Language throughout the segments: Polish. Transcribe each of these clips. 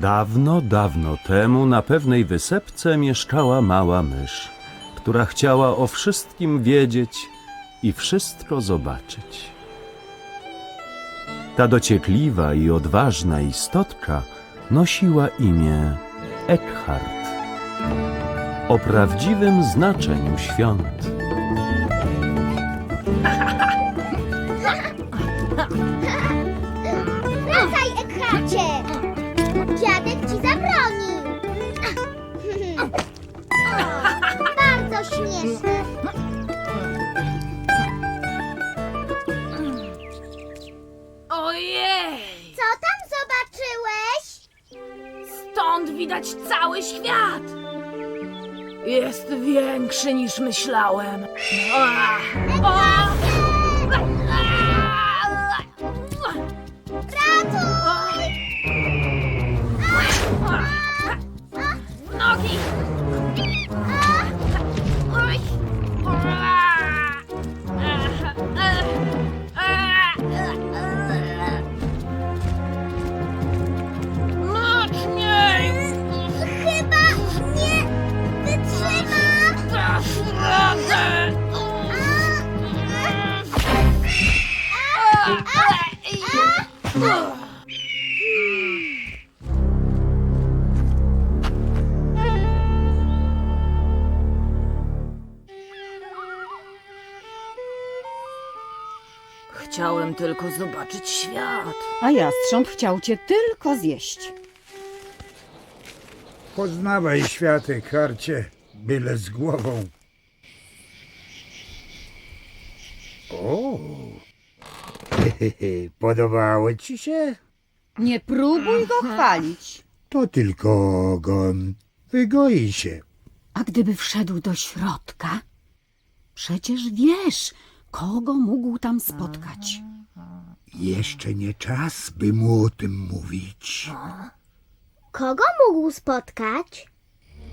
Dawno, dawno temu na pewnej wysepce mieszkała mała mysz, która chciała o wszystkim wiedzieć i wszystko zobaczyć. Ta dociekliwa i odważna istotka nosiła imię Eckhart. O prawdziwym znaczeniu świąt. Cały świat! Jest większy niż myślałem. Ah! O! Zobaczyć świat. A jastrząb chciał cię tylko zjeść. Poznawaj światek, harcie, byle z głową. O! Podobało ci się? Nie próbuj go chwalić. To tylko ogon. Wygoi się. A gdyby wszedł do środka? Przecież wiesz, kogo mógł tam spotkać. Jeszcze nie czas, by mu o tym mówić. Kogo mógł spotkać?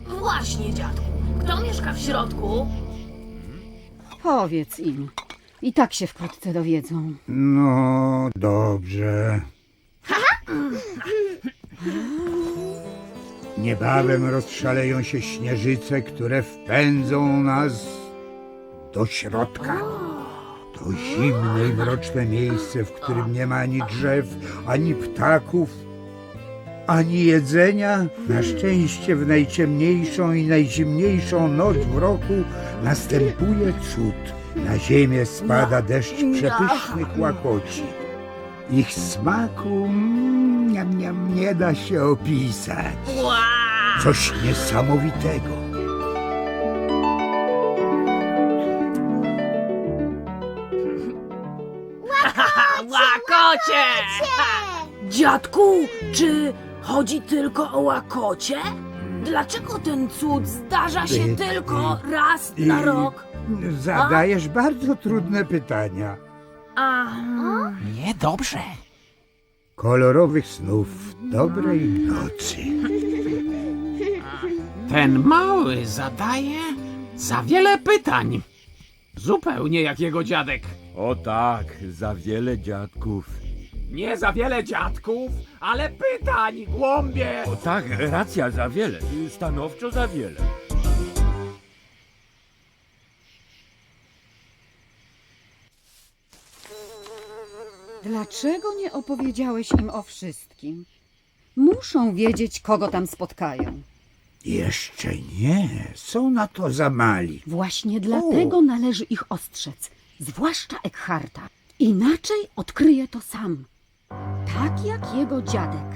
Właśnie, dziadku. Kto mieszka w środku? Powiedz im. I tak się wkrótce dowiedzą. No, dobrze. Niebawem rozszaleją się śnieżyce, które wpędzą nas do środka. To zimne i mroczne miejsce, w którym nie ma ani drzew, ani ptaków, ani jedzenia. Na szczęście w najciemniejszą i najzimniejszą noc w roku następuje cud. Na ziemię spada deszcz przepysznych łakoci. Ich smaku mm, niam, niam, nie da się opisać. Coś niesamowitego. Łakocie! Dziadku, czy chodzi tylko o łakocie? Dlaczego ten cud zdarza się Ty- tylko ty- raz na I- rok? Zadajesz bardzo trudne pytania. A, Niedobrze. Kolorowych snów, dobrej nocy. Ten mały zadaje za wiele pytań. Zupełnie jak jego dziadek. O tak, za wiele dziadków. Nie za wiele dziadków, ale pytań głąbie. O tak, racja, za wiele. Stanowczo za wiele. Dlaczego nie opowiedziałeś im o wszystkim? Muszą wiedzieć, kogo tam spotkają. Jeszcze nie, są na to za mali. Właśnie dlatego należy ich ostrzec, zwłaszcza Eckharta. Inaczej odkryje to sam. Tak jak jego dziadek.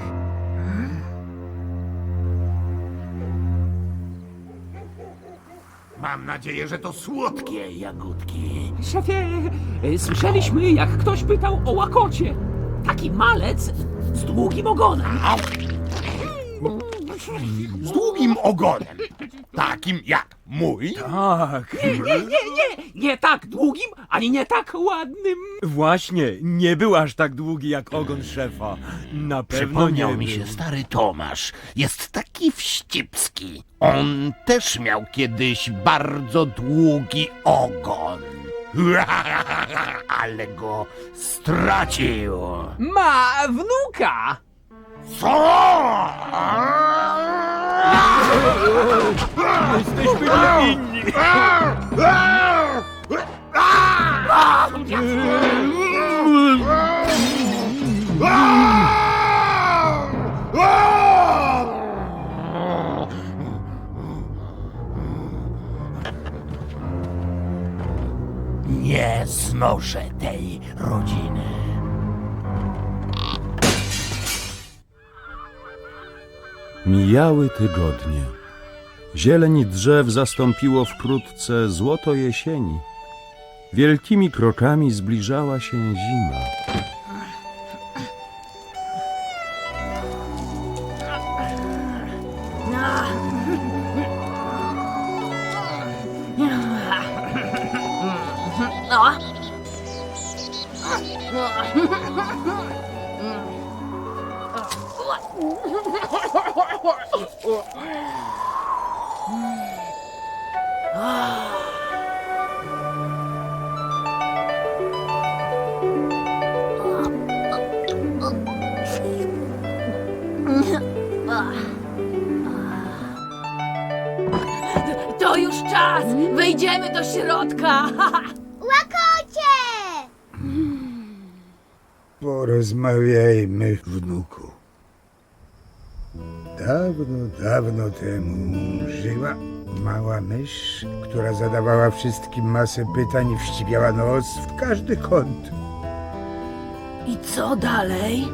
Mam nadzieję, że to słodkie jagódki. Szefie, y, słyszeliśmy, jak ktoś pytał o łakocie. Taki malec z długim ogonem. z długim ogonem, takim jak mój. Tak, Nie, nie, nie, nie tak długim, ani nie tak ładnym. właśnie, nie był aż tak długi jak ogon szefa. Na pewno Przypomniał nie mi był. się stary Tomasz. Jest taki wścibski. On też miał kiedyś bardzo długi ogon. Ale go stracił. Ma wnuka. Jesteśmy niewinni! Nie znoszę tej rodziny. Mijały tygodnie. Zieleń drzew zastąpiło wkrótce złoto jesieni. Wielkimi krokami zbliżała się zima. To już czas! Wejdziemy do środka! Łakocie! Porozmawiajmy, wnuku. Dawno, dawno temu żyła mała mysz, która zadawała wszystkim masę pytań i wścibiała nos w każdy kąt. I co dalej?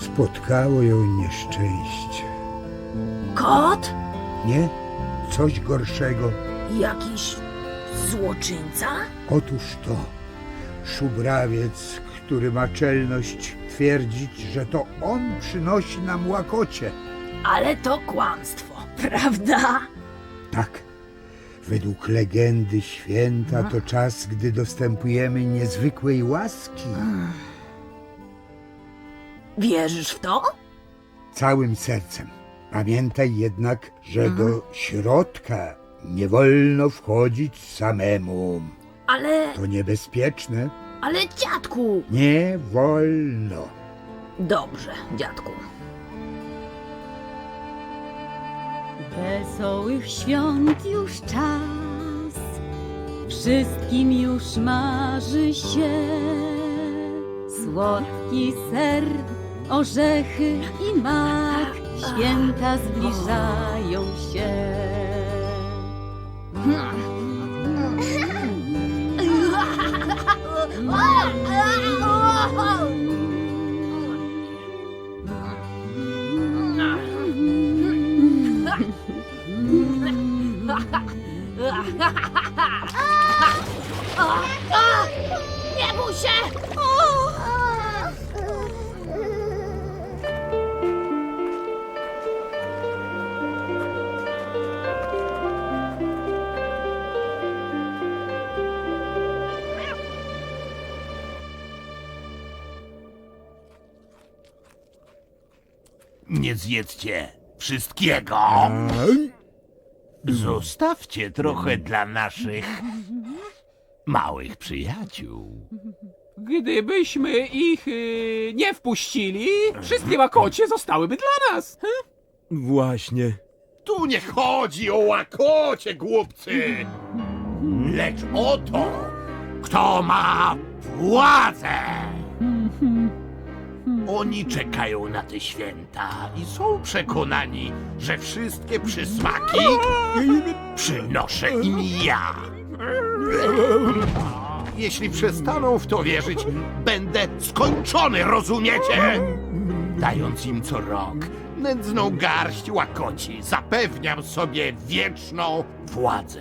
Spotkało ją nieszczęście. Kot? Nie? Coś gorszego. Jakiś złoczyńca? Otóż to szubrawiec, który ma czelność twierdzić, że to on przynosi nam łakocie. Ale to kłamstwo, prawda? Tak. Według legendy święta to czas, gdy dostępujemy niezwykłej łaski. Wierzysz w to? Całym sercem. Pamiętaj jednak, że do środka nie wolno wchodzić samemu. Ale, To niebezpieczne. ale dziadku! Nie wolno. Dobrze, dziadku. Wesołych świąt już czas, wszystkim już marzy się. Słodki ser, orzechy i mak, święta zbliżają się. zjedzcie wszystkiego. Zostawcie trochę dla naszych małych przyjaciół. Gdybyśmy ich y, nie wpuścili, wszystkie łakocie zostałyby dla nas. Właśnie. Tu nie chodzi o łakocie, głupcy, lecz o to, kto ma władzę. Oni czekają na te święta i są przekonani, że wszystkie przysmaki przynoszę im ja. Jeśli przestaną w to wierzyć, będę skończony, rozumiecie? Dając im co rok nędzną garść łakoci, zapewniam sobie wieczną władzę.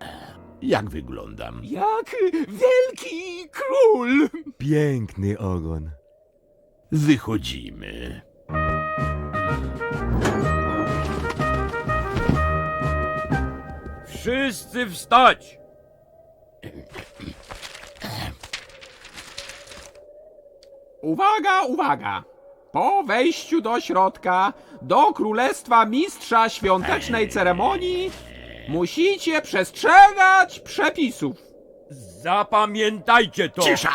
E, Jak wyglądam? Jak wielki król. Piękny ogon. Wychodzimy. Wszyscy wstać! Uwaga, uwaga! Po wejściu do środka, do królestwa mistrza świątecznej ceremonii, musicie przestrzegać przepisów. Zapamiętajcie to! Cisza!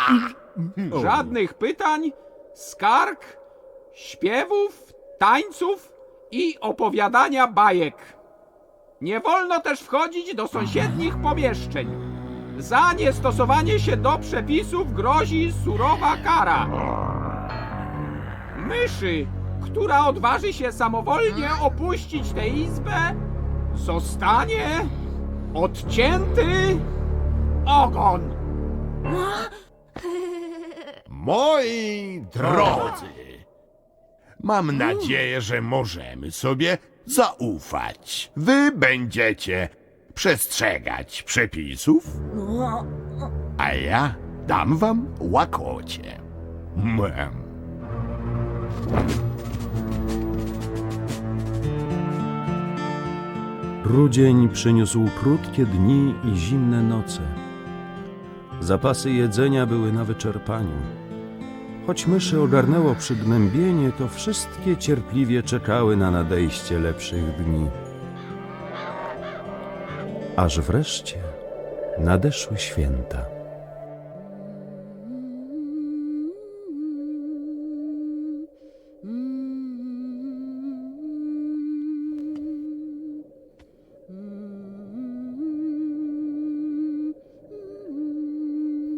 Żadnych pytań, skarg, śpiewów, tańców i opowiadania bajek. Nie wolno też wchodzić do sąsiednich pomieszczeń. Za niestosowanie się do przepisów grozi surowa kara. Myszy, która odważy się samowolnie opuścić tę izbę, zostanie odcięty ogon. Moi drodzy, mam nadzieję, że możemy sobie zaufać. Wy będziecie przestrzegać przepisów, a ja dam wam łakocie. Mem. Rudzień przyniósł krótkie dni i zimne noce. Zapasy jedzenia były na wyczerpaniu. Choć myszy ogarnęło przygnębienie, to wszystkie cierpliwie czekały na nadejście lepszych dni. Aż wreszcie nadeszły święta.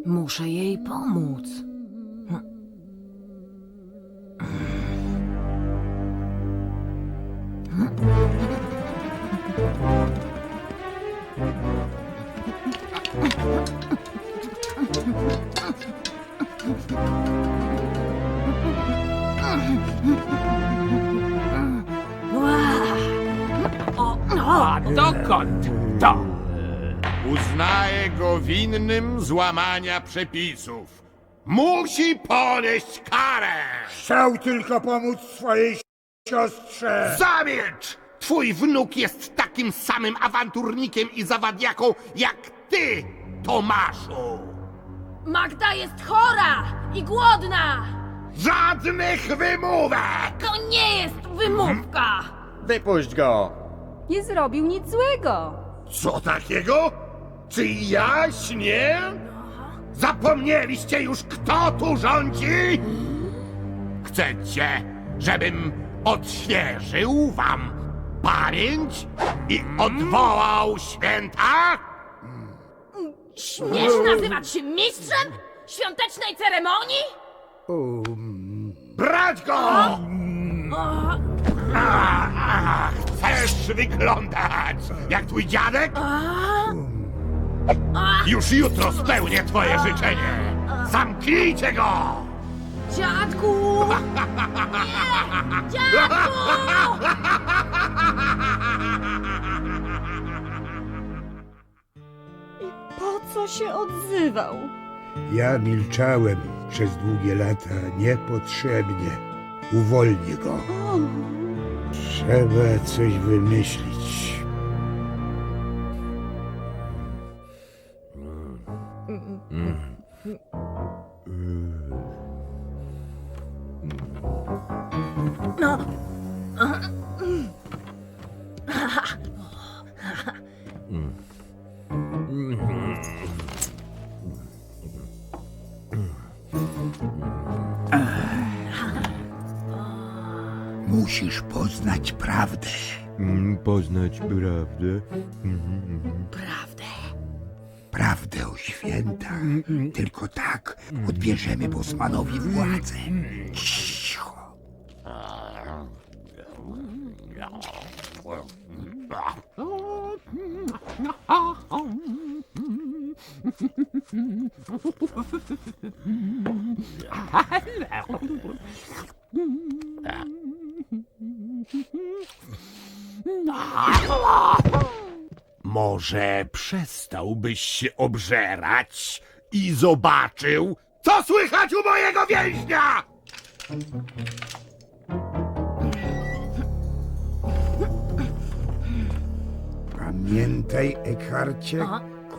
Muszę jej pomóc. Winnym złamania przepisów. Musi ponieść karę! Chciał tylko pomóc swojej siostrze. Zamilcz! Twój wnuk jest takim samym awanturnikiem i zawadiaką jak ty, Tomaszu! Magda jest chora i głodna! Żadnych wymówek! To nie jest wymówka! Wypuść go! Nie zrobił nic złego. Co takiego? Czy ja śnię? Zapomnieliście już, kto tu rządzi? Chcecie, żebym odświeżył wam pamięć i odwołał święta? Śmiesz nazywać się mistrzem świątecznej ceremonii? Brać go! A, a, chcesz wyglądać jak twój dziadek? Już jutro spełnię twoje życzenie. Zamknijcie go! Dziadku! Nie! Dziadku! Po co się odzywał? Ja milczałem przez długie lata niepotrzebnie. Uwolnię go. Trzeba coś wymyślić. Musisz poznać prawdę. Mm, Poznać prawdę. Prawdę? Prawdę o świętach. Tylko tak odbierzemy Bosmanowi władzę. Cicho. Może przestałbyś się obżerać i zobaczył, co słychać u mojego więźnia? Pamiętaj, Ekharcie,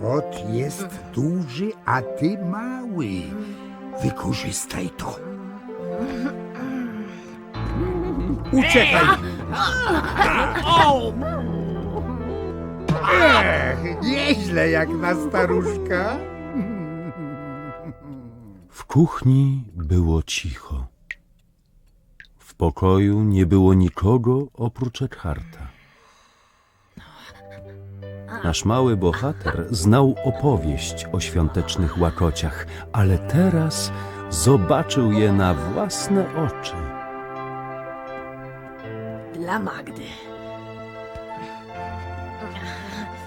kot jest duży, a ty mały. Wykorzystaj to. Uciekaj! Ech, nieźle jak na staruszka. W kuchni było cicho. W pokoju nie było nikogo oprócz Eckharta. Nasz mały bohater znał opowieść o świątecznych łakociach, ale teraz zobaczył je na własne oczy. Dla Magdy.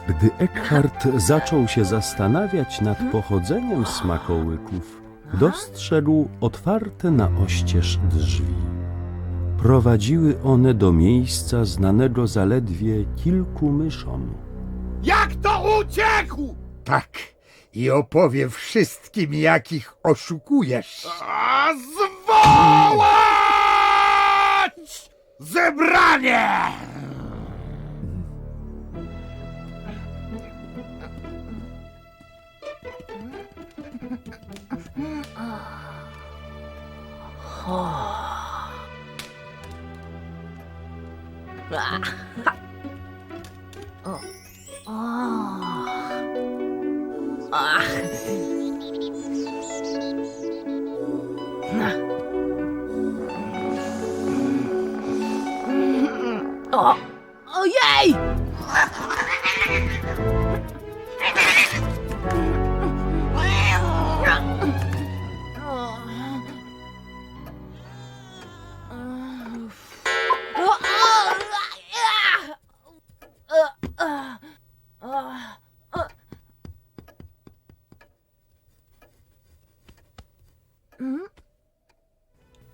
Gdy Eckhart zaczął się zastanawiać nad pochodzeniem smakołyków, dostrzegł otwarte na oścież drzwi. Prowadziły one do miejsca znanego zaledwie kilku myszom. Jak to uciekł? Tak. I opowie wszystkim, jakich oszukujesz. A zwołać! Zebranie! 哦啊哈哦哦啊那嗯哦哦耶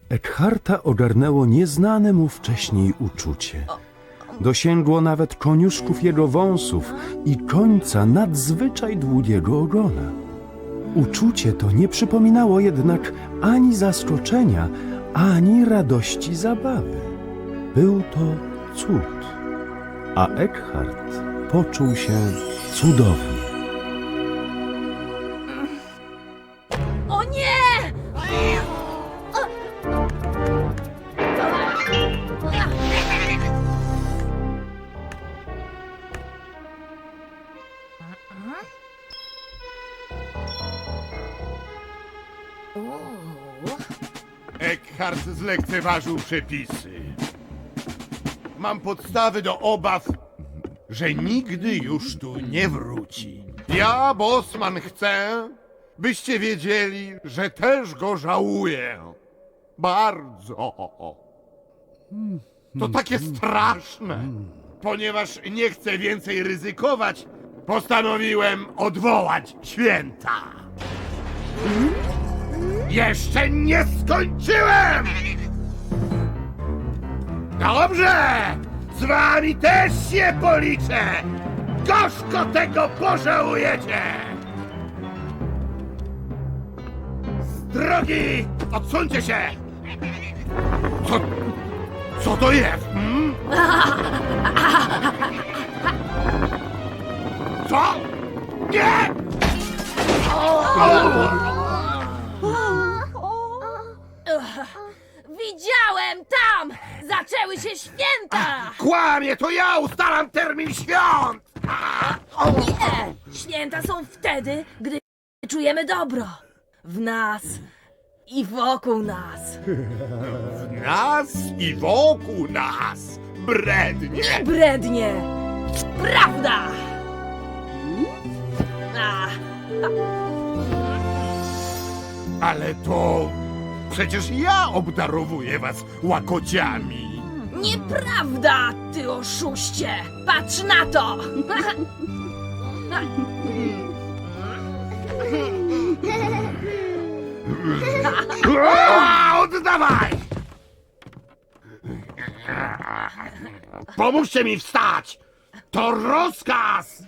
Eckharta ogarnęło nieznane mu wcześniej uczucie. Dosięgło nawet koniuszków jego wąsów i końca nadzwyczaj długiego ogona. Uczucie to nie przypominało jednak ani zaskoczenia, ani radości zabawy. Był to cud, a Eckhart poczuł się cudownie. Eckhart zlekceważył przepisy. Mam podstawy do obaw, że nigdy już tu nie wróci. Ja, Bosman, chcę, byście wiedzieli, że też go żałuję. Bardzo. To takie straszne. Ponieważ nie chcę więcej ryzykować, postanowiłem odwołać święta. Jeszcze nie skończyłem! Dobrze! Z wami też się policzę! Gorzko tego pożałujecie! Z drogi! Odsuńcie się! Co... Co to jest? Hmm? Co? Nie! Widziałem tam! Zaczęły się święta! Kłamie, to ja ustalam termin świąt! Nie! Święta są wtedy, gdy czujemy dobro. W nas i wokół nas. Nas i wokół nas! Brednie! Brednie! Prawda! Ale to przecież ja obdarowuję was łakociami. nieprawda, ty oszuście! Patrz na to! A, oddawaj! Pomóżcie mi wstać! To rozkaz!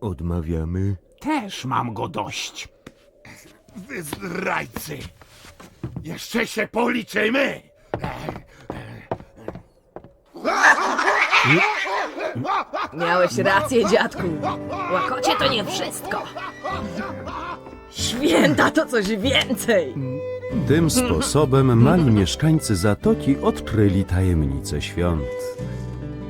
Odmawiamy. Też mam go dość. Wy zdrajcy! Jeszcze się policzymy! Miałeś rację, dziadku. Łakocie to nie wszystko. Święta to coś więcej. Tym sposobem mali mieszkańcy Zatoki odkryli tajemnicę świąt.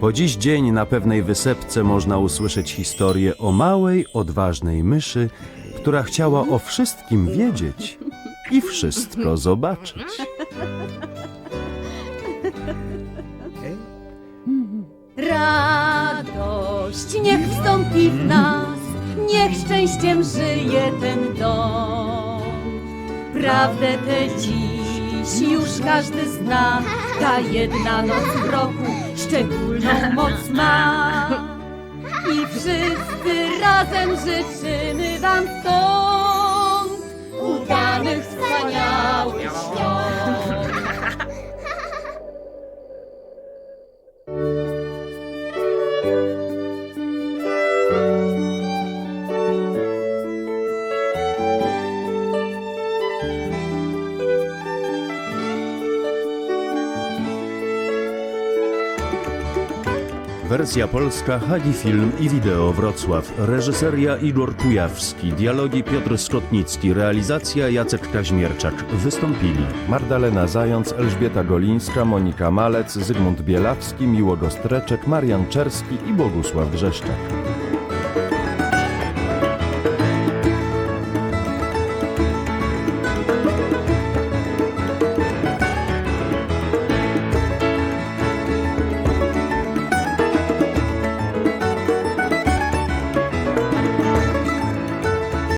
Po dziś dzień na pewnej wysepce można usłyszeć historię o małej, odważnej myszy, która chciała o wszystkim wiedzieć i wszystko zobaczyć. radość niech wstąpi w nas, niech szczęściem żyje ten dom. Prawdę tę dziś już każdy zna, ta jedna noc w roku szczególną moc ma. I wszyscy razem życzymy wam stąd udanych, wspaniałych świąt. Wersja polska Hagi Film i Wideo Wrocław. Reżyseria Igor Kujawski. Dialogi Piotr Skotnicki. Realizacja Jacek Kaźmierczak. Wystąpili Magdalena Zając, Elżbieta Golińska, Monika Malec, Zygmunt Bielawski, Miłogo Streczek, Marian Czerski i Bogusław Grzeszczak.